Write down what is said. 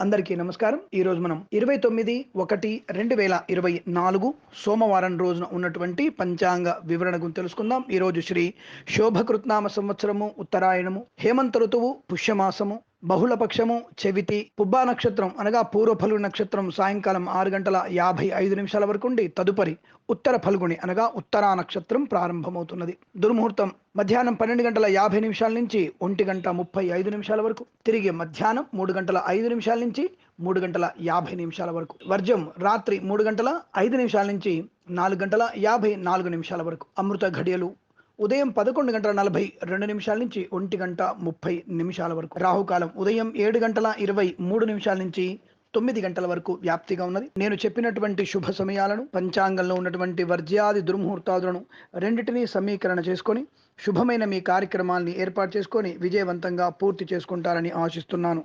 అందరికీ నమస్కారం. ఈ రోజు మనం ఇరవై తొమ్మిది ఒకటి రెండు వేల ఇరవై నాలుగు సోమవారం రోజున ఉన్నటువంటి పంచాంగ వివరణ గురించి తెలుసుకుందాం. ఈరోజు శ్రీ శోభకృత్నామ సంవత్సరము ఉత్తరాయణము హేమంత ఋతువు పుష్యమాసము బహుళపక్షము చెవితి పుబ్బా నక్షత్రం అనగా పూర్వ ఫలుగు నక్షత్రం సాయంకాలం ఆరు గంటల యాభై ఐదు నిమిషాల వరకు ఉండి తదుపరి ఉత్తర ఫల్గుని అనగా ఉత్తరా నక్షత్రం ప్రారంభమవుతున్నది. దుర్ముహూర్తం మధ్యాహ్నం పన్నెండు గంటల యాభై నిమిషాల నుంచి ఒంటి గంట ముప్పై ఐదు నిమిషాల వరకు తిరిగి మధ్యాహ్నం మూడు గంటల ఐదు నిమిషాల నుంచి మూడు గంటల యాభై నిమిషాల వరకు వర్జం రాత్రి మూడు గంటల ఐదు నిమిషాల నుంచి నాలుగు గంటల యాభై నాలుగు నిమిషాల వరకు అమృత ఘడియలు ఉదయం పదకొండు గంటల నలభై రెండు నిమిషాల నుంచి ఒంటి గంట ముప్పై నిమిషాల వరకు. రాహుకాలం ఉదయం ఏడు గంటల ఇరవై మూడు నిమిషాల నుంచి తొమ్మిది గంటల వరకు వ్యాప్తిగా ఉన్నది. నేను చెప్పినటువంటి శుభ సమయాలను పంచాంగంలో ఉన్నటువంటి వర్జ్యాది దుర్ముహూర్తాదులను రెండింటినీ సమీకరణ చేసుకొని శుభమైన మీ కార్యక్రమాల్ని ఏర్పాటు చేసుకొని విజయవంతంగా పూర్తి చేసుకుంటారని ఆశిస్తున్నాను.